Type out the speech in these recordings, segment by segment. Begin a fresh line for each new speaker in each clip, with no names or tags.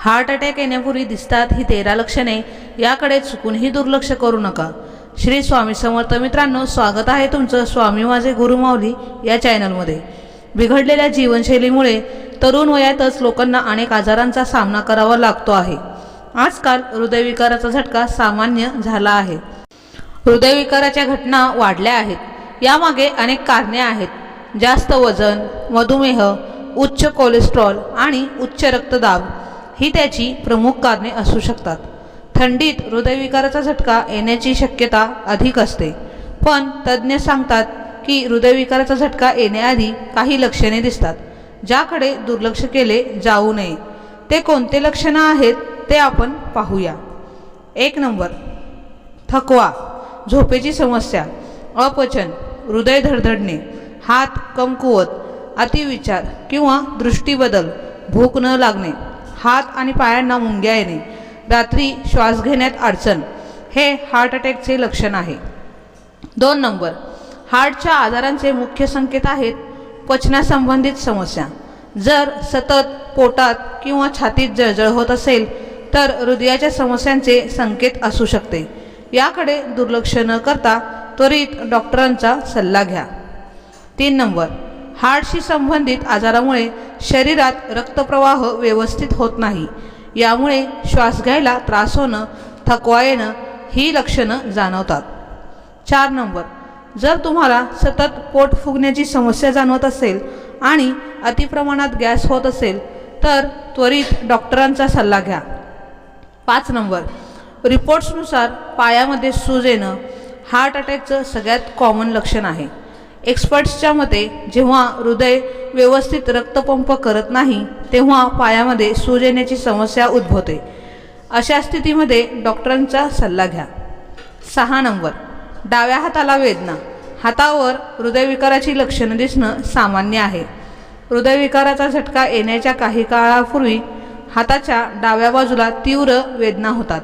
Heart attack येण्यापूर्वी दिसतात ही तेरा लक्षणे. याकडे चुकूनही दुर्लक्ष करू नका. श्री स्वामी समर्थ मित्रांनो स्वागत आहे तुमचं स्वामी माझे गुरुमाऊली या चॅनलमध्ये. बिघडलेल्या जीवनशैलीमुळे तरुण वयातच लोकांना अनेक आजारांचा सामना करावा लागतो आहे. आजकाल हृदयविकाराचा झटका सामान्य झाला आहे. हृदयविकाराच्या घटना वाढल्या आहेत. यामागे अनेक कारणे आहेत. जास्त वजन मधुमेह उच्च कोलेस्ट्रॉल आणि उच्च रक्तदाब. ही त्याची प्रमुख कारणे असू शकतात. थंडीत हृदयविकाराचा झटका येण्याची शक्यता अधिक असते. पण तज्ज्ञ सांगतात की हृदयविकाराचा झटका येण्याआधी काही लक्षणे दिसतात ज्याकडे दुर्लक्ष केले जाऊ नये. ते कोणते लक्षणं आहेत ते आपण पाहूया. एक नंबर थकवा झोपेची समस्या अपचन हृदय धडधडणे हात कमकुवत अतिविचार किंवा दृष्टीबदल भूक न लागणे. हात आणि पायांना मुंग्या येणे. रात्री श्वास घेण्यात अडचण. हे हार्ट अटॅकचे लक्षण आहे. दोन नंबर. हार्टच्या आजारांचे मुख्य संकेत आहेत पचनासंबंधित समस्या. जर सतत पोटात किंवा छातीत जळजळ होत असेल तर हृदयाच्या समस्यांचे संकेत असू शकते. याकडे दुर्लक्ष न करता त्वरित डॉक्टरांचा सल्ला घ्या. तीन नंबर. हार्टशी संबंधित आजारामुळे शरीरात रक्तप्रवाह व्यवस्थित होत नाही. यामुळे श्वास घ्यायला त्रास होणं थकवा येणं ही लक्षणं जाणवतात. चार नंबर. जर तुम्हाला सतत पोट फुगण्याची समस्या जाणवत असेल आणि अतिप्रमाणात गॅस होत असेल तर त्वरित डॉक्टरांचा सल्ला घ्या. पाच नंबर. रिपोर्ट्सनुसार पायामध्ये सूज येणं हार्ट अटॅकचं सगळ्यात कॉमन लक्षण आहे. एक्सपर्ट्सच्या मते जेव्हा हृदय व्यवस्थित रक्तपंप करत नाही तेव्हा पायामध्ये सूज येण्याची समस्या उद्भवते. अशा स्थितीमध्ये डॉक्टरांचा सल्ला घ्या. सहा नंबर. डाव्या हाताला वेदना. हातावर हृदयविकाराची लक्षणं दिसणं सामान्य आहे. हृदयविकाराचा झटका येण्याच्या काही काळापूर्वी हाताच्या डाव्या बाजूला तीव्र वेदना होतात.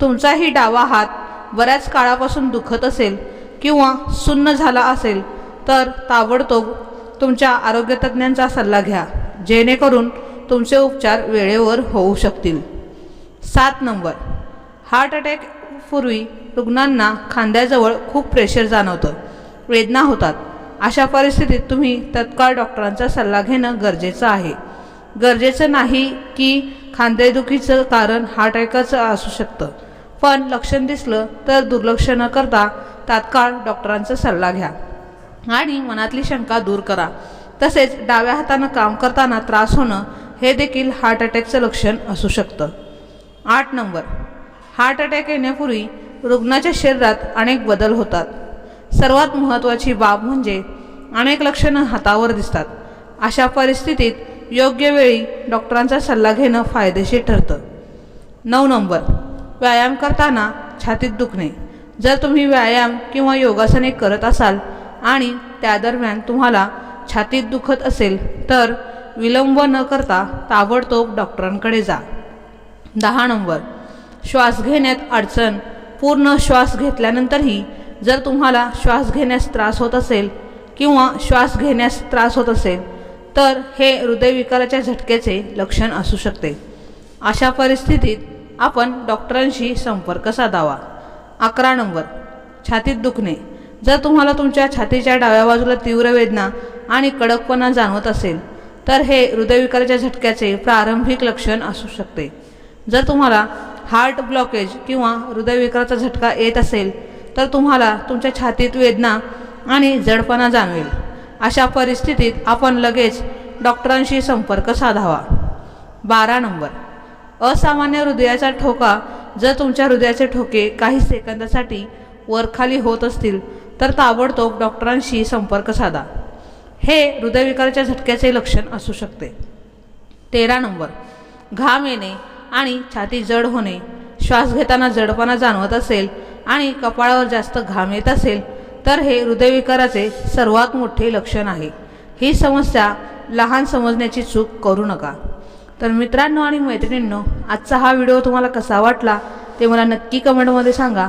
तुमचाही डावा हात बऱ्याच काळापासून दुखत असेल किंवा सुन्न झाला असेल तर ताबडतोब तुमच्या आरोग्यतज्ञांचा सल्ला घ्या. जेणेकरून तुमचे उपचार वेळेवर होऊ शकतील. सात नंबर. हार्ट अटॅक पूर्वी रुग्णांना खांद्याजवळ खूप प्रेशर जाणवतं. वेदना होतात. अशा परिस्थितीत तुम्ही तत्काळ डॉक्टरांचा सल्ला घेणं गरजेचं आहे. गरजेचं नाही की खांदेदुखीचं कारण हार्ट अटॅकाचं असू शकतं. पण लक्षण दिसलं तर दुर्लक्ष न करता तात्काळ डॉक्टरांचा सल्ला घ्या. आणि मनातली शंका दूर करा. तसेच डाव्या हातानं काम करताना त्रास होणं हे देखील हार्ट अटॅकचं लक्षण असू शकतं. आठ नंबर. हार्ट अटॅक येण्यापूर्वी रुग्णाच्या शरीरात अनेक बदल होतात. सर्वात महत्त्वाची बाब म्हणजे अनेक लक्षणं हातावर दिसतात. अशा परिस्थितीत योग्य वेळी डॉक्टरांचा सल्ला घेणं फायदेशीर ठरतं. नऊ नंबर. व्यायाम करताना छातीत दुखणे. जर तुम्ही व्यायाम किंवा योगासने करत असाल आणि त्या दरम्यान तुम्हाला छातीत दुखत असेल तर विलंब न करता ताबडतोब डॉक्टरांकडे जा. दहा नंबर. श्वास घेण्यात अडचण. पूर्ण श्वास घेतल्यानंतरही जर तुम्हाला श्वास घेण्यास त्रास होत असेल किंवा श्वास घेण्यास त्रास होत असेल तर हे हृदयविकाराच्या झटक्याचे लक्षण असू शकते. अशा परिस्थितीत आपण डॉक्टरांशी संपर्क साधावा. अकरा नंबर. छातीत दुखणे. जर तुम्हाला तुमच्या छातीच्या डाव्या बाजूला तीव्र वेदना आणि कडकपणा जाणवत असेल तर हे हृदयविकाराच्या झटक्याचे प्रारंभिक लक्षण असू शकते. जर तुम्हाला हार्ट ब्लॉकेज किंवा हृदयविकाराचा झटका येत असेल तर तुम्हाला तुमच्या छातीत वेदना आणि जडपणा जाणवेल. अशा परिस्थितीत आपण लगेच डॉक्टरांशी संपर्क साधावा. बारा नंबर. असामान्य हृदयाचा ठोका. जर तुमच्या हृदयाचे ठोके काही सेकंदासाठी वरखाली होत असतील तर ताबडतोब डॉक्टरांशी संपर्क साधा. हे हृदयविकाराच्या झटक्याचे लक्षण असू शकते. तेरा नंबर. घाम येणे आणि छाती जड होणे. श्वास घेताना जडपणा जाणवत असेल आणि कपाळावर जास्त घाम येत असेल तर हे हृदयविकाराचे सर्वात मोठे लक्षण आहे. ही समस्या लहान समजण्याची चूक करू नका. तर मित्रांनो आणि मैत्रिणींनो आजचा हा व्हिडिओ तुम्हाला कसा वाटला ते मला नक्की कमेंटमध्ये सांगा.